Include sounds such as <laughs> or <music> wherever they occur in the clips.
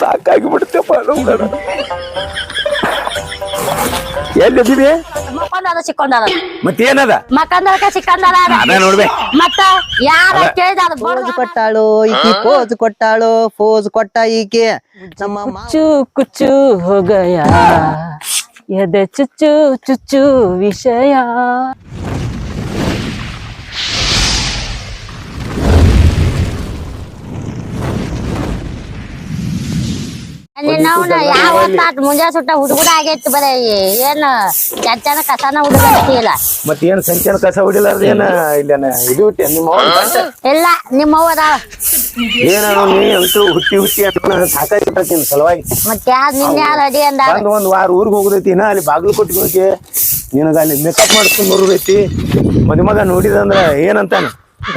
ಸಾಕಾಗಿ ಬಿಡ್ತೇಪ್ಪ ಎಲ್ಲಿದ್ದೀವಿ? ಮತ್ತೇನದ? ಅದ. ನೋಡ್ಬೆ. ಮತ್ತ ಯಾರ ಕೇಳಿದ ಅದು ಪೋಸ್ ಕೊಟ್ಟಾಳು ಈಕಿ ಪೋಜ್ ಕೊಟ್ಟಾಳು ಪೋಜ್ ಕೊಟ್ಟ ಈಕೆ. ನಮ್ಮ ಚು ಕುಚ್ಚು ಹೋಗಯ ಎದೆ ಚುಚ್ಚು ಚುಚ್ಚು ವಿಷಯ. ಯಾವ ಮುಂಜಾ ಸುಟ್ಟ ಆಗೈತಿ ಬರೇ ಏನ್ ಕಸನ ಹುಡುಗಲ್ಲ ಮತ್ತೇನ್ ಸಂಚಾನ ಕಸ ಹೊಡಿಲಾರ್ದ ಏನ ಇಲ್ಲೇನ? ಇದು ನಿಮ್ಮ? ಇಲ್ಲ ನಿಮ್ಮವ್ವ ಅದಾವ ಏನಾನು ನೀ ಅಂತೂ ಹುಟ್ಟಿ ಹುಟ್ಟಿ ಅಂತ ಸಲುವಾಗಿ. ಮತ್ ನಿನ್ನ ನಿನ್ ಯಾರ ಅಡಿ ಅಂದ ಬಂದ್ ಒಂದ್ ವಾರ ಊರಿಗೆ ಹೋಗುದೈತಿ ಇನ್ನ ಅಲ್ಲಿ ಬಾಗಿಲು ಕೊಟ್ಟಿಗೆ ಹೋಗಿ. ನಿನಗ ಅಲ್ಲಿ ಮೇಕಪ್ ಮಾಡಿಸ್ಕೊಂಡ್ ಬರುದೈತಿ ಮದುಮಗ ನೋಡಿದಂದ್ರ ಏನಂತಾನ?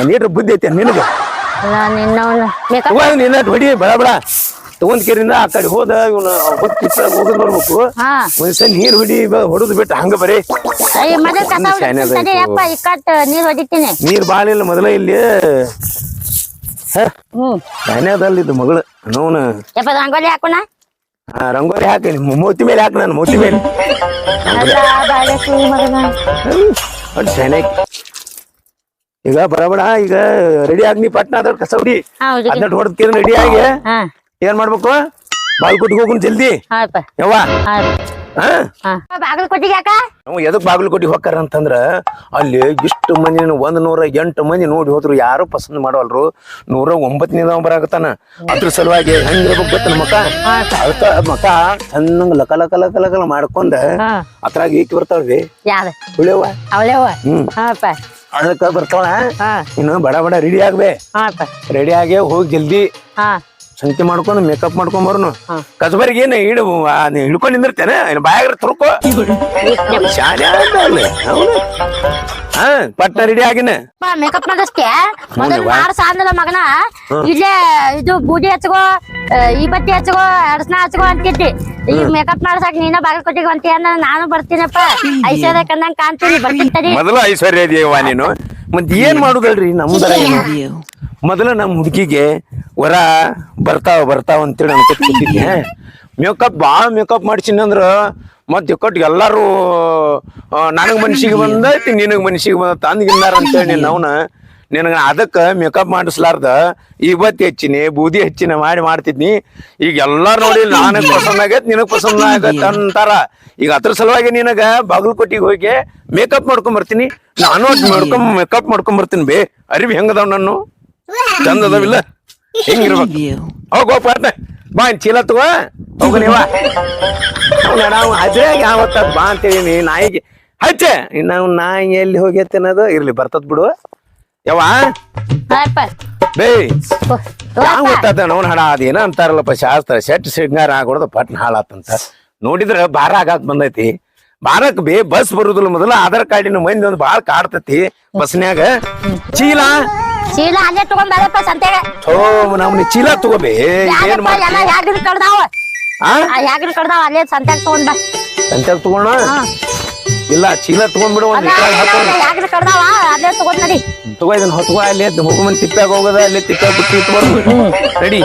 ನೀಟ್ರ ಬುದ್ಧಿ ಐತಿ ನಿನಗ. ನಿನ್ನ ಹೊಡಿ ಬಡ ಬಡ. ತಗೊಂಡ್ ಕೇರಿಂದ ಆ ಕಡೆ ಹೋದ ಇವನ ಹೋಗಿ ನೋಡ್ಬೇಕು. ಹಾ. ಒಂದ್ಸಲ ನೀರ್ ಹೊಡಿ ಹೊಡೆದ್ ಬಿಟ್ಟ ಹಂಗ ಬರೀ. ಅಯ್ಯ ಮೊದಲ ಕಸ ಹೊಡಿತೀನಿ. ಯಪ್ಪ ನೀರ್ ಹೊಡಿತೀನಿ. ನೀರ್ ಬಾಳ ಇಲ್ಲ ಮೊದಲ ಇಲ್ಲಿ. ಹ್ಮ್. ಶಾನ್ಯಾದಲ್ಲಿ ಇದು ಮಗಳು ನೋನ ಯಪ್ಪ ರಂಗೋಲಿ ಹಾಕೋಣ? ರಂಗೋಲಿ ಹಾಕಿ ಮೋತಿ ಮೇಲೆ ಹಾಕ ನಾನು ಮೂತಿ ಮೇಲೆ. ಈಗ ಬರಬೇಡ ಈಗ ರೆಡಿ ಆಗಿ ನೀ ಪಟ್ನ ಅದ್ರ ಕಸ ಹೊಡಿ. ಅದನ್ನ ರೆಡಿ ಆಗಿ. ಏನ್ ಮಾಡ್ಬೇಕು? ಬಾಲ್ಕೋಟಿಗೆ ಹೋಗುನ್ ಜಲ್ದಿ? ಯವ್ವ? ನಾವು ಎದಕ್ ಬಾಗಲಕೋಟೆ ಹೋಗ್ತಾರ ಅಂತಂದ್ರ ಅಲ್ಲಿ ಇಷ್ಟು ಮಂದಿ ಒಂದ್ ನೂರ ಎಂಟು ಮಂದಿ ನೋಡಿ ಹೋದ್ರು ಯಾರು ಪಸಂದ್ ಮಾಡವಲ್ರು. ನೂರ ಒಂಬತ್ತನೇದ ಬರಾಕತ್ತಾನ. ಅದ್ರ ಸಲುವಾಗಿ ಹೆಂಗಿರ್ಬೇಕು ಗೊತ್ತ ಮಕ ಅದಕ್ಕ ಮಕ ಚಂದಂಗ ಲಕ ಲಕ ಲಕ ಲಕ ಮಾಡ್ಕೊಂಡ ಅದ್ರಾಗ ಈಕಿ ಬರ್ತಾವ್ರಿ ಹ್ಮ್. ಅದಕ್ಕ ಬರ್ತಾಳ. ಹಾ. ಇನ್ನು ಬಡ ಬಡ ರೆಡಿ ಆಗ್ಬೇ. ರೆಡಿ ಆಗಿ ಹೋಗಿ ಜಲ್ದಿ. ಸಂತೆ ಮಾಡ್ಕೊಂಡು ಮೇಕಪ್ ಮಾಡ್ಕೊಂಡ್ ಬರೋನು ಕಸಬರಿಗೆ ಏನು ಇಡು ಹಿಡ್ಕೊಂಡು ನಿಂದಿರ್ತೇನೆ ಬಾಯಾಗ್ರ ತುರ್ಕೋ. ಶಾಲೆ ಹೌದು. ಹಾ ಪಟ್ನ ರೆಡಿ ಆಗಿನ. ಮೇಕಪ್ ಮಾಡಿಸ್ಕೆ ಮೊದಲು ಮಗನ? ಇಲ್ಲೇ ಇದು ಬೂದಿ ಹಚ್ಕೋ ಈ ಬತ್ತಿ ಹಚ್ಕೋ ಅರ್ಸನ ಹಚ್ಕೋ ಅಂತಿದ್ದಿ. ಈಗ ಮೇಕಪ್ ಮಾಡ್ಸಕ್ ನೀನ ಬಾಗಲ್ ಕೊಟ್ಟಿಗೆ ಅಂತೀಯ ನಾನು ಬರ್ತೀನಪ್ಪ. ಐಶ್ವರ್ಯ ಕಂದಂಗ್ ಕಾಣ್ತೀನಿ ಬರ್ತೀನಿ ಮೊದಲು ಐಶ್ವರ್ಯ ಇದೆಯವ್ವ ನೀನು. ಮತ್ತೆ ಏನ್ ಮಾಡುದಲ್ರಿ ನಮ್ದರ ಏನು? ಮೊದಲ ನಮ್ಮ ಹುಡುಗಿಗೆ ವರ ಬರ್ತಾವ ಬರ್ತಾವ ಅಂತೇಳಿ ಅನ್ಕೊತಿದ್ದೆ ಮೇಕಪ್ ಭಾಳ ಮೇಕಪ್ ಮಾಡ್ಸೀನಿ ಅಂದ್ರ ಮತ್ತೆ ಇಕ್ಕಟ್ಟು ಎಲ್ಲರೂ ನನಗೆ ಮನ್ಸಿಗೆ ಬಂದೈತಿ, ನಿನಗ್ ಮನ್ಸಿಗೆ ಬಂದ ಅಂದ್ಗಿನ್ನಾರ ಅಂತೇಳಿ ನೀನ್ ಅವನ. ನಿನಗ ಅದಕ್ಕೆ ಮೇಕಪ್ ಮಾಡಿಸ್ಲಾರ್ದ, ಇವತ್ತು ಹೆಚ್ಚಿನಿ, ಬೂದಿ ಹೆಚ್ಚಿನ ಮಾಡಿ ಮಾಡ್ತಿದ್ನಿ. ಈಗ ಎಲ್ಲಾರು ನೋಡಿ ನನಗ್ ಪಸಂದ್ ಆಗೈತ್, ನಿನಗ್ ಪಸಂದ್ ಆಗತ್ತೆ ಅಂತಾರ. ಈಗ ಅದ್ರ ಸಲುವಾಗಿ ನಿನಗ ಬಾಗಲಕೋಟಿಗೆ ಹೋಗಿ ಮೇಕಪ್ ಮಾಡ್ಕೊಂಡ್ ಬರ್ತೀನಿ. ನಾನು ಮಾಡ್ಕೊಂಡ್ ಮೇಕಪ್ ಮಾಡ್ಕೊಂಡ್ ಬರ್ತೀನಿ ಬೇ. ಅರಿವಿ ಹೆಂಗದಾವ್ ನಾನು ಚಂದ ಅದಾವಿಲ್ಲ ಹೆಂಗಿರ್ಬೇಕು? ಹೋಗೋ ಪಾಟ್ನ ಬಾ ಇನ್ ಚೀಲ ತಗೋ. ಹೋಗ ನೀವ. ನಾವು ಅದ್ರಾಗ ಯಾವತ್ತದ್ ಬಾ ಅಂತೇಳಿ ನಾಯಿಗೆ. ಹಚ್ಚೆ. ಇನ್ನ ಅವ್ನ್ ನಾಯಿ ಎಲ್ಲಿ ಹೋಗೈತೆ ಅನ್ನೋದು ಇರ್ಲಿ ಬರ್ತದ್ ಬಿಡು. ಯವ್ವ? ಬೇ ಯಾವ ಗೊತ್ತಾದ ನೋನ್ ಹಡ ಅದೇನ ಅಂತಾರಲ್ಲಪ್ಪ ಶಾಸ್ತ್ರ ಶೆಟ್ ಶೃಂಗಾರ ಆಗೋದು ಪಟ್ನ ಹಾಳಾತಂತ. ನೋಡಿದ್ರ ಭಾರ ಆಗಾಕ್ ಬಂದೈತಿ. ಭಾರಕ್ ಬೇ ಬಸ್ ಬರುದಿಲ್ಲ ಮೊದಲ ಆಧಾರ್ ಕಾರ್ಡಿನ ಮಂದಿ ಒಂದು ಬಾಳ ಕಾಡ್ತತಿ ಬಸ್ನ್ಯಾಗ. ಚೀಲ ಚೀಲ ಅಲ್ಲೇ ತಗೊಂಡ್ ಬರಪ್ಪ ಸಂತೆಗೆ. ಥೋ ನಮ್ನಿ ಚೀಲ ತಗೋಬೇ ಏನ್ ಎಲ್ಲ ಮಾಡ್ತಿ ಯಾಗಿನ ಕಡ್ದಾವ ಆ? ಯಾಗಿನ ಕಡ್ದಾವ ಅಲ್ಲೇ ಸಂತೆಗೆ ತಗೊಂಡ ಬಾ. ಸಂತ್ಯಾಗ ತಗೋಣ? ಇಲ್ಲ ಚೀಲ ತಗೊಂಡ್ಬಿಡು ಒಂದ್ ಇದ್ರಾಗ ಹಾಕೋಣ. ಯಾಗಿನ ಕಡ್ದಾವ ಅಲ್ಲೇ ತಗೊಂಡ್ ನಡಿ. ತಗೋ ಇದನ್ನ ಹೊತ್ಕೋ ಅಲ್ಲಿ ಹೋಗುಮನ್ ತಿಪ್ಪಾಗ ಹೋಗೋದ ಅಲ್ಲಿ ತಿಪ್ಪಾಗ ಬಿಟ್ಟು ಇಟ್ಬಾರ್ದು ರೆಡಿ.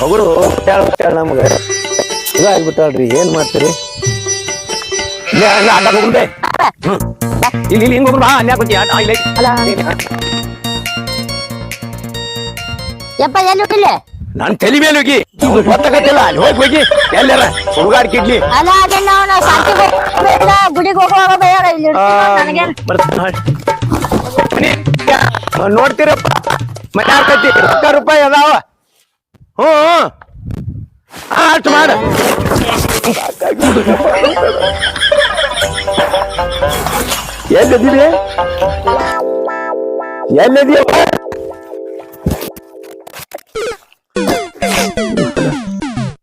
ಮಗಳು ಹುಟ್ಟಾಳ ಹುಟ್ಟಾಳ ನಮ್ಗ. ಇದು ಆಗ್ಬಿಟ್ಟಾಳ್ರಿ ಏನ್ ಮಾಡ್ತೀರಿ? ಇಲ್ಲ ಅಲ್ಲ ಅಲ್ಲ ಹೋಗುಂಡೆ ಹ್ಮ್. ಇಲ್ಲಿ ಇಲ್ಲಿ ಹಿಂಗ್ ಬಾ ಅಲ್ಲಿ ಹಾಕೋತಿ ಇಲ್ಲ. ಇಲ್ಲಿ ಯಪ್ಪ ಎಲ್ಲಿ ಹೋಗಿಲ್ಲ ನನ್ ತಲೆ ಮೇಲೆ ಹೋಗಿ. ಗೊತ್ತಾಗತ್ತಿಲ್ಲ ಅಲ್ಲಿ ಹೋಗಿ ಹೋಗಿ. ಎಲ್ಲಾರ ಹುಡುಗಾಡ್ಕಿಡ್ಲಿ ಅಲ್ಲ ಅದನ್ನ ಅವನ ಹೋಗ್ಬೇಡ, ಗುಡಿಗೆ ಹೋಗುವಾಗ ಬೇಡ. ಇಲ್ಲಿ ನನಗೇನ್ ನೋಡ್ತೀರಪ್ಪ. ಮನೆ ಹಾಕತ್ತಿ. ರೊಕ್ಕ ರೂಪಾಯಿ ಅದಾವ. ಹ್ಞೂ ಆಯ್ತು ಮಾಡ Thank ಮಾಡ. ಎಲ್ಲಿದ್ದೀರಿ ಎಲ್ಲಿದೀಯಪ್ಪ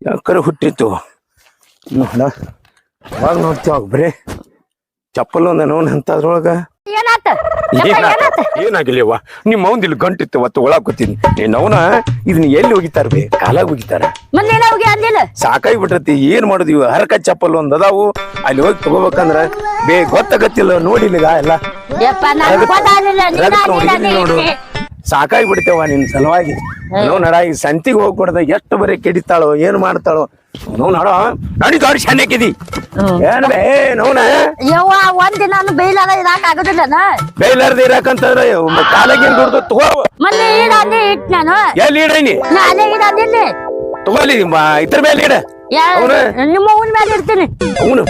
ಯಾಕರ ಹುಟ್ಟಿತ್ತು? ನೋಡ ಅವಾಗ ನೋಡ್ತೀವ ಬರೀ ಚಪ್ಪಲ್ ಒಂದು ನೋನ್ ಅಂತದ್ರೊಳಗ. ಏನಾತ? ಏನಾಗಿಲ್ಲವ್ವ ನಿಮ್ಮ ಅವನ್ ಇಲ್ಲಿ ಗಂಟಿತ್ತು ಅವತ್ತು ಒಳಗ್ ನೀನವನ ನೀನ್ ಅವನ? ಇದನ್ನ ಎಲ್ಲಿ ಹೋಗಿತಾರ ಬೇ? ಕಾಲಾಗ ಹೋಗಿತಾರ ಮೊನ್ನೆ ಹೋಗಿ ಸಾಕಾಗಿ ಬಿಟ್ಟತಿ ಏನ್ ಮಾಡುದು ಇವ? ಹರಕ ಚಪ್ಪಲ್ ಒಂದ್ ಅದಾವು. ಅಲ್ಲಿ ಹೋಗಿ ತಗೋಬೇಕಂದ್ರ ಬೇ ಗೊತ್ತಾಗತ್ತಿಲ್ಲ ನೋಡಿಲ್ಲ ಎಲ್ಲ. ನೋಡು ನೀ. ಸಾಕಾಗಿ ಬಿಡ್ತೇವ ನಿನ್ ಸಲುವಾಗಿ. ನಾವು ನಡ ಈ ಸಂತಿಗೆ ಹೋಗ್ಬಿಡದ ಎಷ್ಟು ಬರೀ ಕೆಡಿತಾಳೋ ಏನ್ ಮಾಡ್ತಾಳೋ ನಾವು ನಡ. ನಡಿ ದೊಡ್ಡ ಶಾನ್ಯಾಕಿದಿ ಏನ್ ಬೇ ನೋನ ಯವ್ವ ಒಂದ್ ದಿನ ಬೈಲಾರ ಇರಾಕ್ ಆಗುದಿಲ್ಲನ ಬೇಲಾರ್ದ ಇರಾಕಂತಂದ್ರ ಕಾಲಾಗೇನ್ ದುಡ್ದು ತಗೋ. ಮೊನ್ನೆ ಈಡ ಅಲ್ಲೇ ಇಟ್ ನಾನು. ಎಲ್ಲಿ ಇಡೀನಿ ನಾ? ಅಲ್ಲೇ ಈಡ ತಗೋಲಿ ಇತರ ಇದ್ರ ಮೇಲೆ ಇಡ? ನಿಮ್ಮ ಅವನ ಮೇಲೆ ಇರ್ತೀನಿ ಅವನು?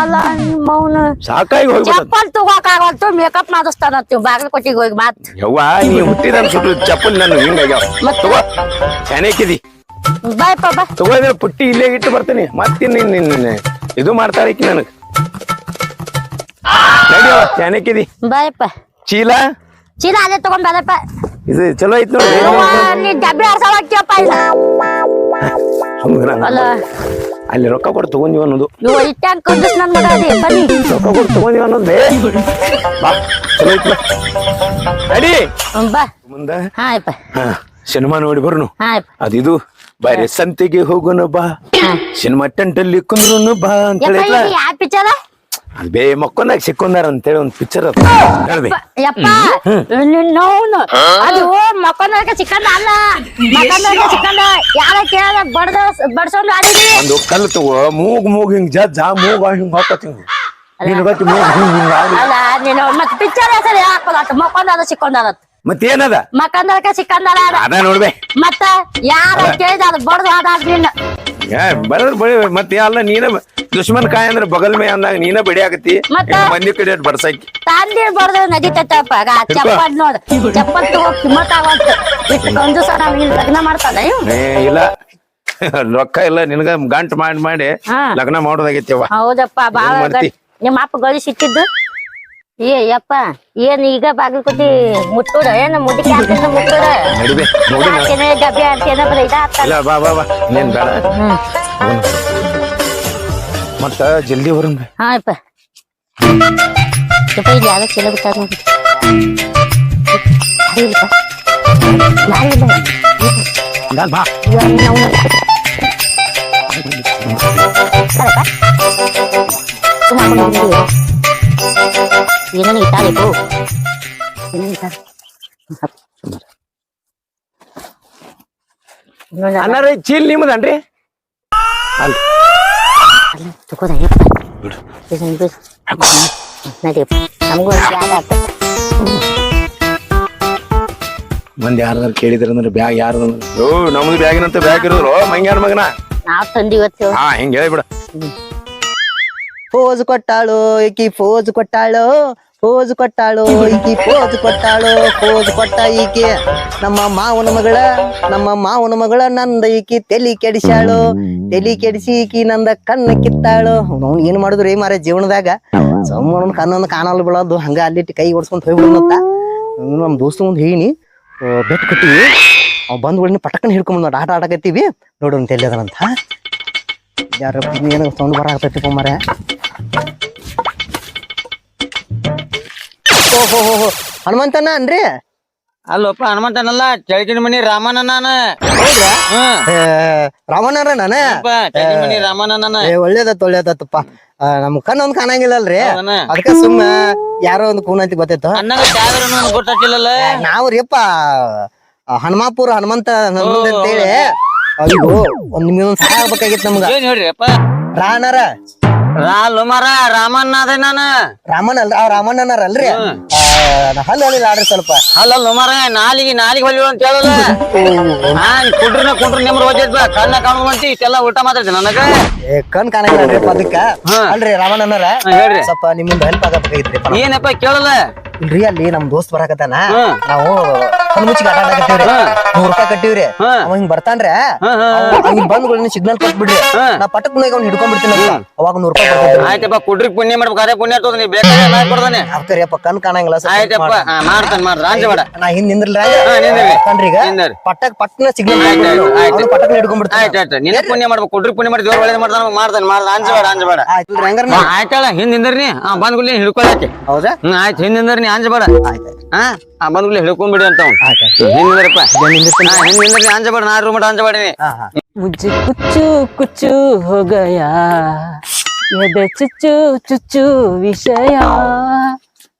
ಅಲ್ಲ ನಿಮ್ಮ ಅವನು ಸಾಕಾಗಿ ಹೋಗ್ಬಿಡ ಚಪ್ಪಲ್ ತಗೋಕ್ ಆಗಲ್ತು ಮೇಕಪ್ ಮಾಡಿಸ್ತಾನತ್ತೀವಿ ಕೊಟ್ಟಿಗೆ ಹೋಗಿ ಮಾತ್. ಯವ್ವ ನೀ ಹುಟ್ಟಿದ ಸುಟ್ಟು ಚಪ್ಪಲ್ ನಾನು ಹಿಂಗಾಗ್ಯಾವ ಮತ್ತ್? ತಗೋ ಬಾಯ್ಪ ಬಾ. ತಗೋದ್ರೆ ಪುಟ್ಟಿ ಇಲ್ಲೇ ಇಟ್ಟು ಬರ್ತೀನಿ. ಮತ್ತೆ ನಿನ್ನ ನಿನ್ ನಿನ್ ಇದು ಮಾಡ್ತಾರ ಈಕಿ ನನಗ್. ನಡಿಯವ ಶಾನ್ಯಾಕಿದಿ ಬಾಯಪ್ಪ ಚೀಲ? ಚೀಲ ಅದೇ ತಗೊಂಡ್ ಬರಪ್ಪ ಇದು ಚಲೋ ಐತ್ ನೋಡಿ. ನೀ ಡಬ್ಬಿ ಆಡ್ಸವ ಇಲ್ಲ. ಅಲ್ಲ. ಅಲ್ಲಿ ರೊಕ್ಕ ಕೊಟ್ಟು ತಗೊಂಡಿವ ಅನ್ನೋದು. ಇವ ಇಟ್ಟ್ಯಾಂಗ್ ಕುಂದಿಸ್ ನನ್ ಮಗ ಅದಿ ಬನ್ನಿ. ರೊಕ್ಕ ಕೊಟ್ಟು ತಗೊಂಡಿವ ಅನ್ನೋದು. ಬೇ. ಚಲೋ ಐತ್ ಬಾ ನಡಿ. ಬಾ. ಮುಂದ. ಹಾ ಹಾ ಸಿನಿಮಾ ನೋಡಿ ಬರ್ನು. ಅದಿದು. ಬಾರಿ ಸಂತೆಗೆ ಹೋಗೋನು ಬಾ. ಸಿನಿಮಾ ಟೆಂಟಲ್ಲಿ ಕುಂದ್ರುನು ಬಾ ಅಂತ ಯಪ್ಪ ಹೇಳಿ ಇದು ಯಾವ ಪಿಕ್ಚರ ಅದ್ ಬೇ ಮಕ್ಕೊಂದಾಗ ಸಿಕ್ಕೊಂದಾರ ಅಂತೇಳಿ ಒಂದ್ ಪಿಕ್ಚರ್ ಅದ. ಹೇಳ್ಬೇ. ಯಪ್ಪ ನಿನ್ನವನು ಅದು ಮಕ್ಕಂದಾಗ ಚಿಕ್ಕಂದ ಅಲ್ಲ. ಮಕ್ಕಂದಾಗ ಚಿಕ್ಕಂದ ಯಾರ ಕೇಳ ಬಡ್ದ ಬಡ್ಸೋದು ಆಡಿದ್ರಿ ಒಂದು ಕಲ್ಲು ತಗೋ. ಮೂಗ್ ಮೂಗ್ ಹಿಂಗ್ ಜಜ್ಜ ಮೂಗ್ ಹಿಂಗ್ ಹಾಕತ್ ಹಿಂಗ್. ನಿನ್ ಗೊತ್ತಿ ಮೂಗ್ ಹಿಂಗ್ ಹಿಂಗ್ ಆಡಿ ಅಲ್ಲ ನೀನು ಮತ್ ಪಿಕ್ಚರ್ ಹೆಸರು ಯಾಕಲ್ಲ ಮಕ್ಕಂದಾದ ಚಿಕ್ಕಂದಾದ ಮತ್ತೇನದ? ಮಕ್ಕಂದಳಕ ಸಿಕ್ಕಂದಳ ಅದ. ನೋಡ್ಬೆ. ಮತ್ತ ಯಾರ ಕೇಳಿದ ಅದು ಬಡ್ದು ನಿನ್ನ. ಏ ಬರೋದ್ ಬಳಿ ಮತ್ತೆ ಅಲ್ಲ ನೀನ ದುಶ್ಮನ್ ಕಾಯ ಅಂದ್ರೆ ಬಗಲ್ ಮೇ ಅಂದಾಗ ನೀನ ಬಡಿ ಆಗತಿ. ಮತ್ತೆ? ಮಂದಿ ಕಡೆ ಬಡ್ಸಕ್ಕೆ ತಂದಿ ಬಡ್ದು ನದಿ ಆಗ ಆ ಚಪ್ಪಲ್ ನೋಡ್. ಚಪ್ಪಲ್ ತಗೋ ಕಿಮ್ಮತ್ ಆಗಂತ. ಇಟ್ಕೊಂಡು ಸಹ ನಾವು ಇಲ್ಲಿ ಲಗ್ನ ಮಾಡ್ತಾನೆ ಏ ಇಲ್ಲ. ರೊಕ್ಕ ಇಲ್ಲ ನಿನಗ ಗಂಟ್ ಮಾಡಿ ಮಾಡಿ ಹಾ. ಲಗ್ನ ಮಾಡೋದಾಗೈತಿವ ಹೌದಪ್ಪ ಬಾಳ ಮಾಡ್ತಿ? ಗಟ್- ನಿಮ್ಮ ಅಪ್ಪ ಗಳಿಸಿಟ್ಟಿದ್ದು ಏ ಯಪ್ಪ ಏನ್ ಈಗ ಬಾಗಲಕೋಟಿ ಮುಟ್ಟೂರ ಏನ ಮುದುಕಿ ಹಾಕ್ತಿದ್ದ ಮುಟ್ಟೂರ ನಡಿಬೇ ನೋಡಿ ನಾ- ಹಾಕ್ತೇನೆ ಡಬ್ಬಿ ಹಾಕ್ತೇನೆ ಬರ ಇದ ಇಲ್ಲ ಬಾ ಬಾ ಬಾ. ನೀನ್ ಬೇಡ. ಮತ್ತ ಜಲ್ದಿ ಬರೋಣ ಹಾ ಯಪ್ಪ. ಯಪ್ಪ ಇಲ್ಲಿ ಯಾವ ಕೆಲ ಬಿಟ್ಟಾರ ನೋಡಿ. ಯಾರಿಲ್ಲಪ್ಪ? ಯಾರಿಲ್ಲ? ನಾನ್ ಬಾ. ನಾವು ಕರೆಕ್ಟಾ? ಸುಮ್ನೆ ಹಾಕೊಂಡು ಹೋಗ್ಬಿಡಿ. ಏನೋ ಇಟ್ಟಾರೆ ಪೋ ಏನೋ ಇಟ್ಟಾರೆ. ಇನ್ನೊಂದು ಅನ್ನಾರ ಚೀಲ್ ನಿಮ್ಮದನ್ರಿ? ಅಲ್ಲ. ತಗೋದ ಯಪ್ಪ ಇದನ್ನ ಬಿಡು. ನಡಿಯಪ್ಪ ನಮಗೂ ಒಂದು ಬ್ಯಾಗ್ ಆಗ್ತದೆ ಮಂದಿ ಯಾರ್ದಾರು ಕೇಳಿದ್ರಂದ್ರೆ ಬ್ಯಾಗ್ ಯಾರ್ದ ಓ ನಮ್ದು ಬ್ಯಾಗಿನಂತ ಬ್ಯಾಗ್ ಇರೋದ್ರು ಮಂಗ್ಯಾರ ಮಗನ? ನಾವ್ ತಂದಿವತ್ತು. ಹಾ ಹೇಳಿ ಹೇಳಿಬಿಡ. ಫೋಜ್ ಕೊಟ್ಟಾಳು, ಈಕಿ ಫೋಜ್ ಕೊಟ್ಟಾಳು ಫೋಜ್ ಕೊಟ್ಟಾಳು, ಈಕಿ ಫೋಜ್ ಕೊಟ್ಟಾಳು ಫೋಜ್ ಕೊಟ್ಟ ಈಕಿ ನಮ್ಮ ಮಾವನ ಮಗಳ, ನಮ್ಮ ಮಾವನ ಮಗಳ ನಂದ ಈಕಿ ತಲಿ ಕೆಡಿಸ್ಯಾಳು, ತಲಿ ಕೆಡಿಸಿ ಈಕಿ ನಂದ ಕಣ್ಣ ಕಿತ್ತಾಳು. ಅವ್ನು ಏನ್ ಮಾಡುದ್ರಿ ಮಾರ ಜೀವನದಾಗ? ಸಮ್ಮನ ಕಣ್ಣೊಂದು ಕಾಣಲ್ ಬಿಡೋದು ಹಂಗ ಅಲ್ಲಿಟ್ಟು ಕೈ ಓಡಿಸ್ಕೊಂಡ್ ಹೋಗ್ಬಿಡುತ್ತ ನಮ್ ದೋಸ್ತ ಮುಂದ್ ಹೇಳಿ ಬೆಟ್ ಕೊಟ್ಟಿವಿ ಅವ್ ಬಂದ್ ಒಳ್ಳೆ ಪಟಕನ್ ಹಿಡ್ಕೊಂಡ್ ಆಟ ಆಡಕತ್ತೀವಿ. ನೋಡು ಅಂತ ಎಲ್ಲಿದನಂತ ಯಾರ ಏನೋ ಸೌಂಡ್ ಬರಾಕತ್ತೈತಿ ಮರೆ ಓಹೋ ಹೋ ಹೋ ಹನುಮಂತನ ಅನ್ರಿ ಅಲ್ಲಪ್ಪ ಹನುಮಂತನಲ್ಲ ಚಳಕಿನ ಮನಿ ರಾಮನ ನಾನ. ರಾಮಣ್ಣರ ನಾನ? ಅಪ್ಪ, ಮನಿ ರಾಮನ ನಾನ. ಒಳ್ಳೇದತ್ ಒಳ್ಳೇದತ್ತಪ್ಪ ನಮ್ ಕಣ್ಣ ಒಂದ್ ಕಾಣಂಗಿಲ್ಲಲ್ರಿ? ಅದಕ್ಕ ಸುಮ್ಮ ಯಾರೋ ಒಂದು ಕೂನ್ ಅಂತ ಗೊತ್ತೈತ ಗೊತ್ತಿಲ್ಲ ತ್ಯಾಗರನ್ನು ಗೊತ್ತಾಗ್ತಿಲ್ಲಲ್ಲ? ನಾವ್ ರೀಪ್ಪ ಆ, ಹನುಮಾಪುರ ಹನುಮಂತ ಹನುಮಂತ ಅಂತೇಳಿ ಅಯ್ಯೋ ಒಂದ್ ನಿಮ್ಗೆ ಒಂದ್ ಸಹಾಯ ಆಗ್ಬೇಕಾಗಿತ್ತು ನಮ್ಗ. ರಾಣರ ರಾಲು ಮರ ರಾಮಣ್ಣ ಅದೇ ನಾನು. ರಾಮಣ್ಣ ಅಲ್ರಿ? ಆ ಅನ್ನಾರ ಅಲ್ರಿ? ಹಲ್ಲು ಹೇಳಿಲ್ಲ ಆಡ್ರಿ ಸ್ವಲ್ಪ. ಅಲ್ಲಲ್ಲ ಮರ ನಾಲಿಗೆ ನಾಲಿಗೆ ಹೊಲಿ ಅಂತ ಹೇಳಲ್ಲ. ಹಾ ಕುಡ್ರನ ಕುಂಡ್ರ ನಿಮ್ರ ಓದಿದ್ ಬಾ ಕಣ್ಣ ಅಂತ ಇಷ್ಟೆಲ್ಲ ಊಟ ಮಾತಾಡ್ತೀನಿ ನನಗ. ಏ ಕಣ್ ಕಾಣಂಗಿಲ್ಲ ಅದಕ್ಕ. ಅಲ್ರಿ ರಾಮಣ್ಣ ಅನ್ನಾರ? ಹೇಳ್ರಿ. ಸ್ವಲ್ಪ ನಿಮ್ಮಿಂದ ಹೆಲ್ಪ್ ಆಗಬೇಕಾಗಿತ್ರಿ ಏನಪ್ಪ ಕೇಳಲ್ಲ? ಇಲ್ರಿ ಅಲ್ಲಿ ನಮ್ ದೋಸ್ತ್ ಬರಕತ್ತಾನ. ನಾವು ಕಣ್ಮುಚ್ಚಿಗೆ ಆಟ ಆಡಕತ್ತೀವ್ರಿ ನೂರ್ ರೂಪಾಯಿ ಕಟ್ಟಿವ್ರಿ. ಅವ ಹಿಂಗ್ ಬರ್ತಾನ್ರೆ. ಹ್ಮ್, ಹ್ಮ್, ಹಂಗ ಬಂದ್ ಸಿಗ್ನಲ್ ಕೊಟ್ಬಿಡ್ರಿ. ಬಿಡ್ರಿ ನಾ ಪಟಕ್ ಮೈಗ ಅವ್ನ ಹಿಡ್ಕೊಂಡ್ ಬಿಡ್ತೀನಿ ಅವಾಗ ನೂರ್ ರೂಪಾಯಿ ಕೊಡ್ತೇನೆ. ಆಯ್ತಪ್ಪ ಕುಡ್ರಿಗೆ ಪುಣ್ಯ ಮಾಡ್ಬೇಕು. ಅದೇ ಪುಣ್ಯ ಇರ್ತದ ನೀ ಬೇಕಾದ್ರೆ ನಾ ಕೊಡ್ದಾನೆ ಆಗ್ತಾರಿ ಅಪ್ಪ ಕಣ್ ಕಾಣಂಗಿಲ್ಲ help ಆಯ್ತಪ್ಪ ಮಾಡು. ಮಾಡ್ತಾನೆ ಮಾಡ್ದ ಅಂಜ ಬೇಡ. ನಾ ಹಿಂದ್ ನಿಂದ್ರಲ್ಲ. ಕಣ್ರೀಗ ನಿಂದ್ರಿ. ಪಟಕ್ ಪಟ್ನ ಸಿಗ್ನಲ್. ಅವ್ನು ಪಟಕ್ ಹಿಡ್ಕೊಂಡ್ಬಿಡ್ತೀನಿ. ಆಯ್ತು ಆಯ್ತು. ನಿನ್ನ ಪುಣ್ಯ ಮಾಡ್ಬೇಕು. ಕುಡ್ರಿ ಪುಣ್ಯ ಮಾಡಿ ದೇವ್ರ ಒಳ್ಳೆ ಮಾಡ್ತಾನ ಮಾಡ್ತಾನೆ. ಮಾಡ್ದ ಅಂಜಬೇಡ ಅಂಜಬೇಡ ಆಯ್ತು ಹಂಗಾರ ಆಯ್ತಲ್ಲ ಹಿಂದ್ ನಿಂದ್ರಿ. ಹಾ ಬಂದ್ಗುಲಿ ಹಿಡ್ಕೊಳಕ್ಕೆ. ಹೌದಾ? ಹ್ಮ್ ಆಯ್ತು ಹಿಂದ್ ನಿಂದ್ರಿ ಅಂಜಬೇಡ ಹಾ? ಆ ಬಂದ್ಲಿ ಹಿಡ್ಕೊಂಡ್ಬಿಡಿ ಅಂತ ಹಿಂದ್ರಪ್ಪ. ಹಿಂದ್ರಿ ಅಂಜಬೇಡ ನಾ ರೂಮ್ ಅಂಜಬೇಡಿ ಮುಜ್ಜು ಕುಚ್ಚು ಕುಚ್ಚು ಹೋಗಯ ಎದೆ ಚುಚ್ಚು ಚುಚ್ಚು ವಿಷಯ.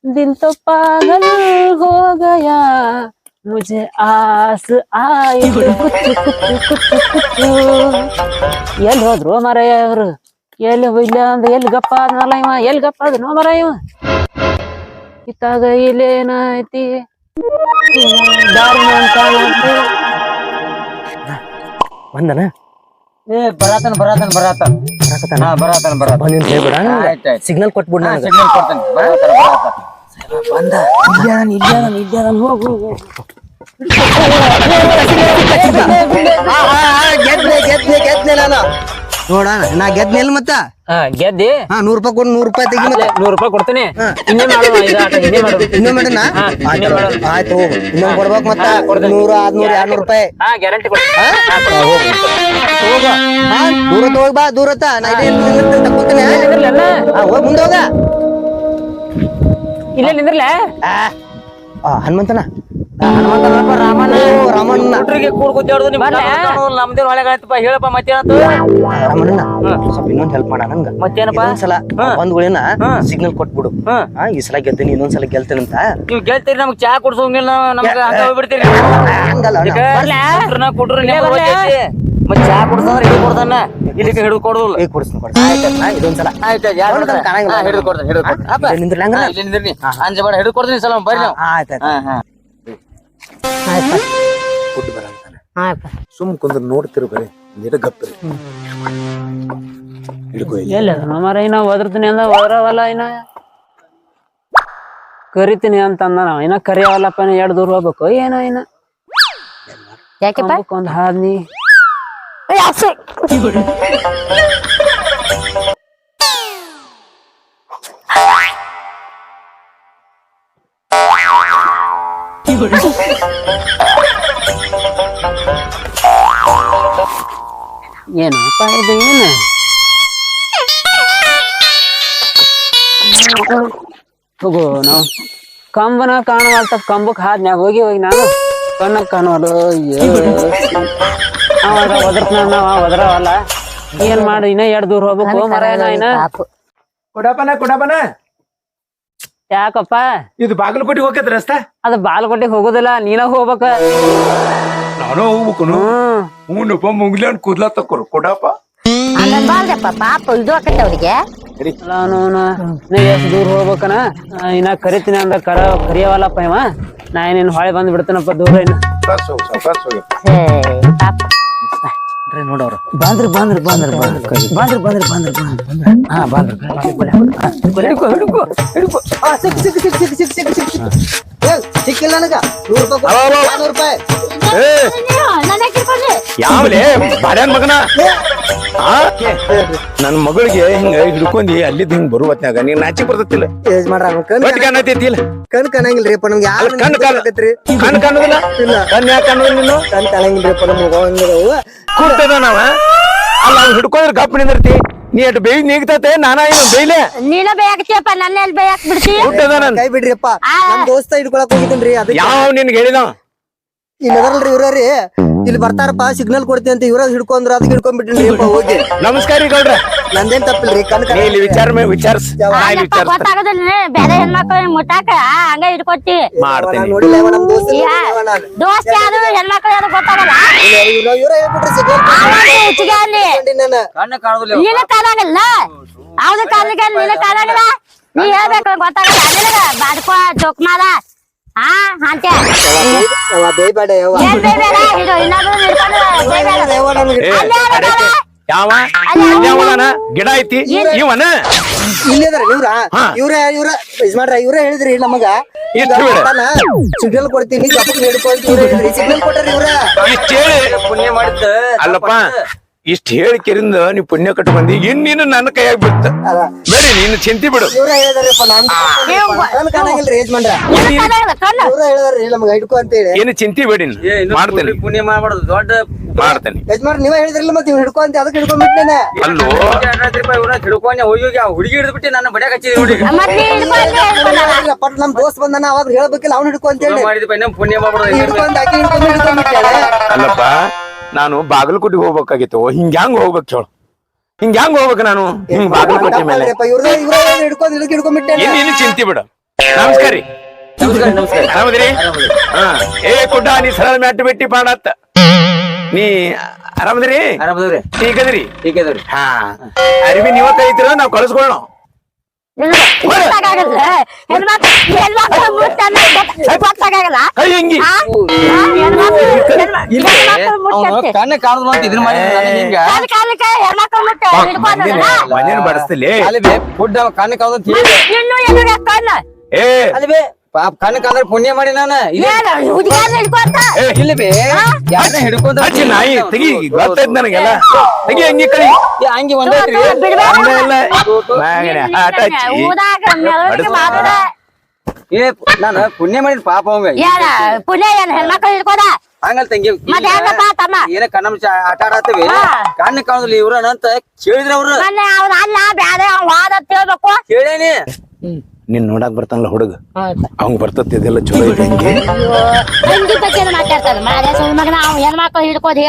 ದಿಲ್ ತೋ ಪಾಗಲ್ ಹೋಗಯ ಮುಜೆ ಆಸ ಆಯು ಕುಚ್ಚು ಕುಚ್ಚು ಕುಚ್ಚು ಕುಚ್ಚು. ಎಲ್ಲಿ ಹೋದ್ರು ಮರ ಅವ್ರು? ಎಲ್ಲಿ ಇಲ್ಲ ಅಂದ್ರೆ ಎಲ್ ಗಪ್ಪ ಆದ್ನಲ್ಲ ಇವ? ಎಲ್ಲಿ ಗಪ್ಪ ಆದ್ನೋ ಮರ ಇವ? ಇತ್ತಾಗ ಇಲ್ಲೇನಾಯ್ತಿ? ಬಂದನ ಏ ಬರಾತನ ಬರಾತನ ಬರಾತನ. ಹಾ ಬರಾತನ ಬರಾತನ. ಬಂದಿನ ಹೇಳ್ಬಿಡ? ಆಯ್ತ್ ಆಯ್ತ್. ಸಿಗ್ನಲ್ ಕೊಟ್ಬಿಡ ನನಗ. ಸಿಗ್ನಲ್ ಕೊಡ್ತೇನೆ. ಬರಾತನ ಬರಾತನ. ಬಂದ ಇಲ್ಯಾನ ಇಲ್ಯಾನ ಇಲ್ಯಾನ ಹೋಗು ಗೆದ್ನೆ ಗೆದ್ನೆ ಗೆದ್ನೆ ನಾನು. ನೋಡ ನಾ ಗೆದ್ನೆಲ್ ಮತ್ತ? ಹಾ ಗೆದ್ದಿ? ಹಾ ನೂರ್ ರೂಪಾಯಿ ಕೊಡು ನೂರ್ ರೂಪಾಯಿ ತೆಗಿ ಮತ್ತೆ. ನೂರ್ ರೂಪಾಯಿ ಕೊಡ್ತೀನಿ. ಇನ್ನೇ ಮಾಡುವ ಇದು ಆಟ ಇನ್ನೇ ಮಾಡು ಇನ್ನೊಮ್ಮೆ ಮಾಡಣ? ಹಾ, ಇನ್ನೇ ಮಾಡೋಣ. ಆಯ್ತು ಹೋಗು. ಕೊಡ್ಬೇಕು ಮತ್ತ? ನೂರ ಆರ್ನೂರ ಎರಡ್ನೂರ್ ರೂಪಾಯಿ. ಹಾ ಗ್ಯಾರಂಟಿ ಕೊಡ್ತೀನಿ. ಹೋಗ. ದೂರ ಹೋಗ್ ಬಾ ದೂರತ್ತ. ನಾ ಇಲ್ಲೇ ನಿಂದಿರ್ತೀನಿ, ತಕ್ಕೊತೀನಿ. ನಿಂದ್ರಲ್ಲ ಹಾ? ಹೋಗ್ ಮುಂದೆ ಹೋಗ. ಇಲ್ಲೇ ನಿಂದ್ರಲ್ಲ ಆ ಹನುಮಂತನ. ಹನುಮಂತನಪ್ಪ ರಾಮಣ್ಣ. ರಾಮಣ್ಣ? ನಮ್ದೇ ಒಳಗಾಯ್ತಪ್ಪ ಹೇಳಪ್ಪ ಮತ್ತೇನತ್ತು ರಾಮಣ್ಣ ಸ್ವಲ್ಪ ಇನ್ನೊಂದ್ ಹೆಲ್ಪ್ ಮಾಡ ನಂಗ. ಮತ್ತೇನಪ್ಪ? ಸಲ ಒಂದ್ ಗುಳಿನ ಸಿಗ್ನಲ್ ಕೊಟ್ಬಿಡು. ಈ ಸಲ ಗೆದ್ದೀನಿ ಇನ್ನೊಂದ್ ಸಲ ಗೆಲ್ತೀನಿ ಅಂತ. ನೀವ್ ಗೆಲ್ತೀರಿ ನಮ್ಗೆ ಚಾ ಕುಡ್ಸೋಂಗಿಲ್ಲ ನಮ್ಗ ಹಂಗ ಹೋಗ್ಬಿಡ್ತೀರಿ ಹಂಗಲ್ಲ ಚಾ ಕುಡ್ಸಂದ್ರೆ ಹಿಡಿದು ಕೊಡ್ತಾನ. ಇಲ್ಲಿಗೆ ಹಿಡಿದು ಕೊಡುದಿಲ್ಲ. ಈಗ ಕೊಡಿಸ್ತೀನಿ ಆಯ್ತು ಯಾರು ಕಾಣಂಗಿಲ್ಲ. ಹಿಡಿದು ಕೊಡ್ತಾನೆ ಹಿಡಿದು ಕೊಡ್ತಾನೆ ಇಲ್ಲೇ? ನಿಂದ್ರಿ ಅಂಜಬೇಡ ಹಿಡಿದು ಕೊಡ್ತೀನಿ ಸಲ ಬರ್ರಿ ಆಯ್ತ್ ಆಯ್ತ್. ಹಾ ಹಾ ಫುಡ್ ಬರಂತಾನೆ ಆಯ್ತು. ಸುಮ್ ಕುಂದ್ರ ನೋಡ್ತಿರು ಬರೀ. ನೀಟ ಗಪ್ಪರಿ ಹಿಡ್ಕೊ ಇಲ್ಲಿ. ಎಲ್ಲಿ ಮಾರ ಇನ್ನ ಒದರ್ತೀನಿ ಅಂದ ಒದರವಲ್ಲ ಇನ್ನ. ಕರಿತೀನಿ ಅಂತ ಅಂದ ನಾವ್. ಇನ್ನ ಕರಿಯವಲ್ಲಪ್ಪ ಎರಡು ದೂರ ಹೋಗ್ಬೇಕು. ಏನೋ ಇನ್ನ. ಯಾಕೆಪ್ಪ? ಒಂದು ಒಂದ್ ಹಾದ್ನಿ <laughs> ಏನಪ್ಪ ಇದು ಏನು. ಹೋಗು ನಾವು. ಕಂಬನ ಕಾಣುವಂತ ಕಂಬಕ್ ಹಾದ್ನ್ಯಾಗ ಹೋಗಿ ಹೋಗಿ ನಾನು. ಕಣ್ಣ ಕಾಣವಲ್ಲ ಅವಾಗ ಒದರ್ತ ನಾವ ಒದರವಲ್ಲ. ಏನ್ ಮಾಡು ಇನ್ನ ಎರಡು ದೂರ ಹೋಗ್ಬೇಕು ಮರ ಇನ್ನ. ಪಾಪು. ಕೊಡಪನ ಕೊಡಪನ ಯಾಕಪ್ಪ? ಇದು ಬಾಗಲಕೋಟೆ ಹೋಗತ್ ರಸ್ತಾ? ಅದು ಬಾಲ್ಕೋಟೆಗೆ ಹೋಗೋದಿಲ್ಲ ನೀನ ಹೋಗ್ಬೇಕ. ನಾನು ಹೋಗ್ಬೇಕು ಹ್ಮ್. ಹ್ಞೂನಪ್ಪ ಮುಂಗ್ಲಿ ಕೂದ್ಲ ತಕ್ಕೊರು ಕೊಡಪ್ಪ ಹಂಗನ್ ಬಾರ್ದಪ್ಪ ಪಾಪ ಇದು ಆಕತ್ತೆ ಅವ್ರಿಗೆ. ನಾನು ನಾ ಎಷ್ಟ್ ದೂರ ಹೋಗ್ಬೇಕನ? ಆ, ಇನ್ನ ಕರಿತೀನಿ ಅಂದ ಕರ ಕರಿಯವಲ್ಲಪ್ಪ ಇವ. ನಾ ಏನೇನ್ ಹೊಳೆ ಬಂದ್ ಬಿಡ್ತೀನಪ್ಪ ದೂರ ಇನ್ನ. ಸಾವ್ಕಾಸ್ ಹೋಗು ಸಾವ್ಕಾಸ್ ಹೋಗಿ. ಹೇ, ಪಾಪ. ನೋಡವ್ರು ಬಂದ್ರಿ ಬಂದ್ರಿ ಬಂದ್ರಿ ಬಂದ್ರಿ ಬಂದ್ರಿ ಬಂದ್ರಿ ಬಂದ್ರಿ ಬಂದ್ರಿ ಹಾ ಬಂದ್ರಿ ಹಿಡ್ಕೊ ಹಿಡ್ಕೊ ಹಿಡ್ಕೊ ಸಿಕ್ ಸಿಕ್ ಸಿಕ್ ಸಿಕ್ ಸಿಕ್ ಸಿಕ್ ಸಿಕ್ಕಿಲ್ಲ ನನಗ. ನೂರು ರೂಪಾಯಿ. ನಾನೂರ್ ರೂಪಾಯಿ. ಯಾವಲೇ? ಬಾಡ್ಯಾನ್ ಮಗನ? ಆ? ನನ್ ಮಗಳಿಗೆ ಹಿಂಗ ಹಿಡ್ಕೊಂಡಿ ಅಲ್ಲಿದ್ ಹಿಂಗ್ ಬರು ಹೊತ್ನ್ಯಾಗ ನೀನ್ ನಾಚಿಕ್ ಬರ್ತತಿಲ್ಲ. ಏಜ್ ಮಾಡ್ರ ಅವ್ನು ಕಣ್ ಒಟ್ಟಿಗೆ ಅನ್ನತೈತಿ ಇಲ್ಲ. ಕಣ್ ಕಾಣಂಗಿಲ್ರಿಪ್ಪ ನಮ್ಗೆ ಯಾರು ಅಲ್ಲ ಕಣ್ ಕಾಣ ಕಣ್ ಕಾಣೋದಿಲ್ಲ? ಇಲ್ಲ. ಕಣ್ ಯಾಕೆ ಕಾಣೋದಿಲ್ಲ ನೀನು? ಕಣ್ ಕಾಣಂಗಿಲ್ರಿಪ್ಪ ನಮ್ಗೆ ಹಂಗಿದವು ಕೂರ್ತದ ನಾವ? ಅಲ್ಲ ಅವ್ನು ಹಿಡ್ಕೊಂಡ್ರೆ ಗಪ್ ನಿಂದಿರ್ತಿ. ನೀ ಅಟ್ ಬೇಯ್ ನೀಗ್ತತೆ? ನಾನಾ ಏನು ಬೇಯ್ಲೆ? ನೀನ ಬೇಯಾಕತಿಯಪ್ಪ ನನ್ನ ಎಲ್ಲಿ ಬೇಯಾಕ್ ಬಿಡ್ತಿ? ಕೂರ್ತದ ನನ್. ಕೈ ಬಿಡ್ರಿಪ್ಪ ನಮ್ ದೋಸ್ತ ಹಿಡ್ಕೊಳಕ್ ಹೋಗಿದ್ದೀನ್ರಿ ಅದಕ್ಕೆ. ಯಾವ ನಿನ್ಗೆ ಹೇಳಿದ? ಇಲ್ಲಿ ಅದಲ್ರಿ ಇವ್ರಿ ಇಲ್ಲಿ ಬರ್ತಾರಪ್ಪ ಸಿಗ್ನಲ್ ಕೊಡ್ತೀನಿ ಅಂತ ಇವ್ರ ಹಿಡ್ಕೊಂಡ್ರ ಅದಕ್ಕೆ ಹಿಡ್ಕೊಂಡ್ಬಿಟ್ಟಿನಿ ಹೋಗಿ. ನಮಸ್ಕಾರ ಗೌಡ್ರ. ನಂದೇನ್ ತಪ್ಪಿಲ್ರಿ ಇಲ್ಲಿ ವಿಚಾರ ಮೇ ವಿಚಾರ್ಸ್. ಗೊತ್ತಾಗೋದಿಲ್ಲ ಬೇರೆ ಹೆಣ್ಮಕ್ಳು ಮುಟ್ಟಾಕ ಹಂಗ ಹಿಡ್ಕೊತಿ. ಮಾಡ್ತೇನೆ. ನೋಡಿಲ್ಲ ಇವ ನಮ್ ದೋಸ್ತ ಯಾ ದೋಸ್ತಿ ಯಾರು ಹೆಣ್ಮಕ್ಳು ಯಾರು ಗೊತ್ತಾಗಲ್ಲ? ಇವ್ರ ಹೇಳ್ಬಿಟ್ರಿ ಸಿಗ್ನಲ್ ಕಣ್ಣ ಕಾಣುದಿಲ್ಲ ಕಾಣಾಗಲ್ಲ? ಕಾಲಿಗೆ ನಿನ್ನ ಕಾಣಾಗಲ್ಲ? ನೀ ಹೇಳ್ಬೇಕು ಗೊತ್ತಾಗಲ್ಲ. ನಿನಗ ಬಾಡ್ಕೋ ಜೋಕ್ ಮಾಡ అంతే ಇವ್ರ ಇವ್ರ ಇವ್ರ ಯಜಮಾನ್ರ ಹೇಳಿದ್ರಿ ನಮಗ ಸಿಗ್ನಲ್ ಕೊಡ್ತೀನಿ ಸಿಗ್ನಲ್ ಕೊಟ್ಟಾರ ಇವ್ರ ಅಲ್ಲಪ್ಪ ಇಷ್ಟ ಹೇಳಿಕೆರಿಂದ ನೀವು ಪುಣ್ಯ ಕಟ್ಟು ಬಂದಿ ಇನ್ನೇನು ನನ್ನ ಕೈಯಾಗ ಬಿಡ್ತ. ಬೇಡ ನೀನು ಚಿಂತೆ ಬಿಡು. ಏನು ಚಿಂತೆ ಬೇಡಿ ಮಾಡ್ತೇನೆ. ಪುಣ್ಯ ಮಾಡ್ಬಾರ್ದು ದೊಡ್ಡ ಮಾಡ್ತೇನೆ. ಯಜಮಾನ್ ನೀವ ಹೇಳಿದ್ರಲ್ಲ ಮತ್ತೆ ಹಿಡ್ಕೊ ಅಂತ ಅದಕ್ಕೆ ಹಿಡ್ಕೊಂಡ್ಬಿಟ್ಟೇನೆ ಅಲ್ಲೋ? ಹಿಡ್ಕೊಂಡೆ ಹೋಗಿ ಹೋಗಿ ಆ ಹುಡುಗಿ ಹಿಡಿದ್ಬಿಟ್ಟು ನನ್ನ ಬಡ್ಯಾಕ ಹಚ್ಚಿದ್ವಿ ಹುಡುಗಿ ಪಟ್ ನಮ್ ದೋಸ್ತ್ ಬಂದಾನ ಅವಾಗ ಹೇಳ್ಬೇಕಿಲ್ಲ ಅವ್ನು ಹಿಡ್ಕೊ ಅಂತ ಹೇಳಿ. ಪುಣ್ಯ ಮಾಡ್ಬಾರ್ದು ಹಿಡ್ಕೊಂಡ್ ಅಲ್ಲಪ್ಪ ನಾನು ಬಾಗಲಕೋಟೆಗೆ ಹೋಗ್ಬೇಕಾಗಿತ್ತು. ಹಿಂಗ್ ಹ್ಯಾಂಗ್ ಹೋಗ್ಬೇಕು ಹೇಳು ಹಿಂಗ್ ಹ್ಯಾಂಗ್ ಹೋಗ್ಬೇಕು ನಾನು? ಹಿಂಗ್ ಬಾಗಲಕೋಟೆ ಮೇಲೆ. ಇದಕ್ಕೆ ಹಿಡ್ಕೊಂಡ್ಬಿಟ್ಟೇನೆ ಚಿಂತಿ ಬಿಡ. ನಮಸ್ಕಾರ. ರೀ ನಮಸ್ಕಾರ ನಮಸ್ಕಾರ. ಆರಾಮದಿರಿ? ಹಾ. ಏ ಕುಡ್ಡ ನೀ ಸರಳ ಮ್ಯಾಟ್ ಬಿಟ್ಟಿ ಪಾಡತ್ತ. ನೀ ಆರಾಮದ್ರಿ? ಆರಾಮದ್ರಿ ಈಗದ್ರಿ ಈಗದ್ರಿ ಹಾ. ಅರಿವಿ ನೀವ ಕಳಿತೀರ ನಾವ್ ಕಳಿಸ್ಕೊಳ್ಳೋಣ ಗೊತ್ತಾಗಲ್ಲ. ಹೆಣ್ಮಕ್ಳು ಹೆಣ್ಮಕ್ಳು ಮುಟ್ಟನ್ನ ಗೊತ್ತಾಗಲ್ಲ. ಕೈ ಹೆಂಗಿ. ಕಣ್ಣ ಕಾಣದ್ ಇದನ್ನ ಮಾಡಿ ಹಿಂಗ. ಕಾಲ ಕಾಲಕ್ಕೆ ಹೆಣ್ಮಕ್ಳು ಮುಟ್ಟ ಮನೇನ್ ಬಡಿಸ್ತಿಲಿ ಅಲ್ಲಿ ಬೇ. ಫುಡ್ ಕಣ್ಣ ಕಾಣದ್ ಅಂತ ಇನ್ನು ಕಣ್ಣ. ಏ. ಅಲ್ಲಿ ಪಾಪ ಕಣ್ಣ ಅಂದ್ರೆ ಪುಣ್ಯ ಮಾಡಿ ನಾನು. ಇಲ್ಲಿ ಏನು ಹುಡುಗಿಯನ್ನ ಏ ಇಲ್ಲಿ ಬೇ. ಯಾರನ್ನ ಹಿಡ್ಕೊಂತ ಹಚ್ಚಿ ನಾಯಿ ತೆಗಿ ಗೊತ್ತಾಯ್ತು ನನಗೆಲ್ಲ. ತೆಗಿ ಹಂಗಿ ಕಳಿ. ಏ, ಹಂಗೆ ನಾನು ಪುಣ್ಯ ಮಾಡಿದ್ ಪಾಪ ಅವಂಗ. ಏನ ಪುಣ್ಯ ಏನ್ ಹೆಣ್ಮಕ್ಳು ಹಿಡ್ಕೋದ ಹಂಗಲ್ ತಂಗಿ ಮತ್ತೆ ಹೆಂಗಪ್ಪ ತಮ್ಮ ಏನ ಕಣ್ಣ ಆಟ ಆಡತ್ತೀವಿ. ಕಣ್ಣ ಕಾಣದ್ಲಿ ಇವ್ರನ್ನ ಅಂತ ಕೇಳಿದ್ರ ಅವ್ರು. ಅಲ್ಲ ಹೇಳ್ಬೇಕು. ಕೇಳೇನಿ. ನಿನ್ ನೋಡಕ್ ಬರ್ತಾನಲ್ಲ ಹುಡುಗ? ಅವಂಗ ಬರ್ತತಿ ಇದೆಲ್ಲ ಚಲೋ ಐತೆ ಹಂಗೆ. ಬಗ್ಗೆ ಸುಳ್ಳು ಮಗನ ಅವ್ನ ಹೆಣ್ಮಕ್ಳು ಹಿಡ್ಕೋದ್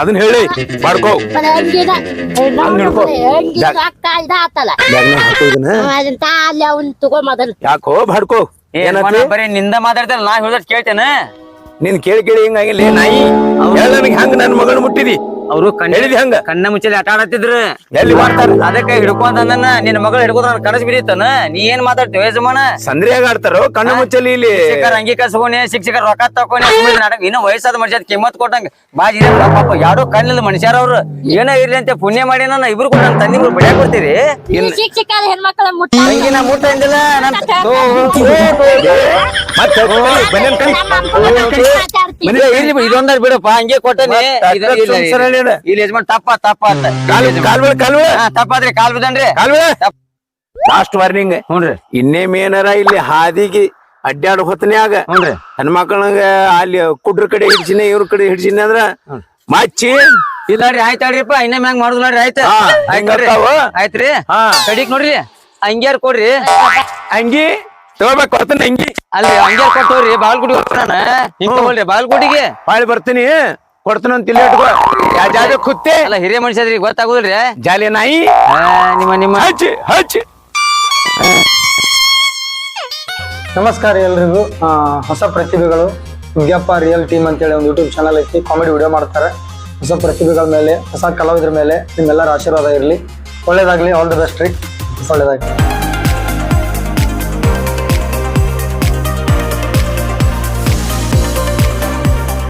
ಅದನ್ನ ಹೇಳಿ ಮಾಡ್ಕೋ. ಅಂಗಿದ ಅಕ್ಕ ಇದ ಆತಲ್ಲ ಬ್ಯಾಗ್ನಾಗ ಹಾಕೋ ಇದನ್ನ. ಅದನ್ನ ತಾ ಅವ್ನ್ ತಗೋ ಮೊದಲು. ಯಾಕೋ ಬಾಡ್ಕೋ. ಬರೀ ನಿಂದ ಮಾತಾಡ್ತಾರ ನಾ ಹೇಳಿದ್ರ ಕೇಳ್ತೇನ. ನೀನ್ ಕೇಳಿ ಕೇಳಿ ಹಿಂಗಾಗಿಲ್ಲ ನಾಯಿ. ಹೇಳ ನನಗೆ ಹಂಗ ನನ್ ಮಗನ ಮುಟ್ಟಿದಿ. ಅವ್ರು ಕಣ್ಣ ಹೇಳಿದಿ ಹಂಗ ಕಣ್ಣ ಮುಚ್ಚಲಿ ಆಟ ಆಡತ್ತಿದ್ರು ಎಲ್ಲಿ ಮಾಡ್ತಾರ ಅದಕ್ಕೆ ಹಿಡ್ಕೊಂಡ್ ನನ್ನ ನಿನ್ನ ಮಗಳು ಹಿಡ್ಕೊಂಡ್ ನಾನು ಕನಸ್ ನೀ ಏನ್ ಮಾತಾಡ್ತೀವಿ ಯಜಮಾನ ಸಂದ್ರಿಯಾಗ ಆಡ್ತಾರೋ ಕಣ್ಣ ಮುಚ್ಚಲಿ ಇಲ್ಲಿ ಶಿಕ್ಷಕರ ಅಂಗಿ ಕಸ್ಕೊನಿ ಶಿಕ್ಷಕರ ರೊಕ್ಕ ತಕೊಂಡಿ ನಾಟಕ ಇನ್ನು ವಯಸ್ಸಾದ ಮನುಷ್ಯ ಕಿಮ್ಮತ್ ಕೊಟ್ಟಂಗ ಬಾಜಿ ಪಾಪ ಯಾರೋ ಕಣ್ಣಿಲ್ಲ ಮನುಷ್ಯರ ಅವ್ರು ಏನೋ ಇರ್ಲಿ ಅಂತ ಪುಣ್ಯ ಮಾಡಿ ನನ್ನ ಇಬ್ರು ಕೂಡ ನನ್ನ ತಂದಿಬ್ರು ಬಡಿಯಾಕ ಕೊಡ್ತೀರಿ ಶಿಕ್ಷಕರ ಹೆಣ್ಮಕ್ಳ ಮುಟ್ಟ ತಂಗಿ ನಾ ಮುಟ್ಟ ಅಂದಿಲ್ಲ ನನ್ ಇದೊಂದಾರ ಬಿಡಪ್ಪ ಹಂಗೆ ಕೊಟ್ಟನಿ. ಇಲ್ಲ, ಯಜಮಾನ್ ತಪ್ಪ ತಪ್ಪ ಅಂತ. ಕಾಲ್ ಕಾಲ್ಬೇಡ ಕಾಲ್ಬೇಡ. ಹಾ, ತಪ್ಪಾದ್ರಿ ಕಾಲ್ ಕಾಲ್ಬೇಡ. ಲಾಸ್ಟ್ ವಾರ್ನಿಂಗ್ ಹ್ಞೂನ್ರಿ ಇನ್ನೇ ಮೇನರ ಇಲ್ಲಿ ಹಾದಿಗೆ ಅಡ್ಡಾಡ ಹೊತ್ತನ್ಯಾಗ ಹ್ಞೂನ್ರಿ ಹೆಣ್ಮಕ್ಳಂಗ ಅಲ್ಲಿ ಕುಡ್ರ ಕಡೆ ಹಿಡ್ಸಿನ ಇವ್ರ ಕಡೆ ಹಿಡ್ಸಿನ ಅಂದ್ರ ಮಚ್ಚಿ ಇಲ್ಲ ರೀ ಆಯ್ತ್ ಆಡ್ರಿಪ್ಪ ಇನ್ನೇ ಮ್ಯಾಂಗ್ ಮಾಡುದು ನೋಡ್ರಿ ಆಯ್ತ. ಆಯ್ತ್ರಿ ಹಾ. ಕಡಿಕ್ ನೋಡ್ರಿ ಹಂಗ್ಯಾರ ಕೊಡ್ರಿ. ಅಂಗಿ. ತಗೋಬೇಕು ಕೊಡ್ತಾನೆ ಅಂಗಿ ಅಲ್ಲಿ ಹಂಗೆ ಕೊಟ್ಟವ್ರಿ ಬಾಲ್ಗುಡಿ ಹೋಗ್ತಾನ. ಹಿಂಗ್ ತಗೊಳ್ರಿ ಬಾಗಲಕೋಟಿಗೆ ಹೊಳ್ಳಿ ಬರ್ತೀನಿ ಕೊಡ್ತೀನಿ ಅಂತ ಇಲ್ಲಿ ಇಟ್ಕೋ. ಯಾ ಜಾಗ ಕುತ್ತೆ. ಅಲ್ಲ ಹಿರಿಯ ಮನುಷ್ಯದ್ರಿ ಗೊತ್ತಾಗುದಿಲ್ರಿ? ಜಾಲಿ ನಾಯಿ. ಆ, ನಿಮ್ಮ ನಿಮ್ಮ. ಹಚ್ಚಿ ಹಚ್ಚಿ. ನಮಸ್ಕಾರ ಎಲ್ರಿಗೂ. ಆ, ಹೊಸ ಪ್ರತಿಭೆಗಳು. ವಿಜ್ಞಾಪ ರಿಯಲ್ ಟೀಮ್ ಅಂತೇಳಿ ಒಂದು ಯೂಟ್ಯೂಬ್ ಚಾನಲ್ ಐತಿ. ಕಾಮಿಡಿ ವಿಡಿಯೋ ಮಾಡ್ತಾರೆ. ಹೊಸ ಪ್ರತಿಭೆಗಳ ಮೇಲೆ ಹೊಸ ಕಲಾವಿದರ ಮೇಲೆ ನಿಮ್ಮೆಲ್ಲರ ಆಶೀರ್ವಾದ ಇರಲಿ. ಒಳ್ಳೇದಾಗಲಿ ಆಲ್ ದ ಬೆಸ್ಟ್ ರೀ. ಒಳ್ಳೇದಾಗ್ಲಿ.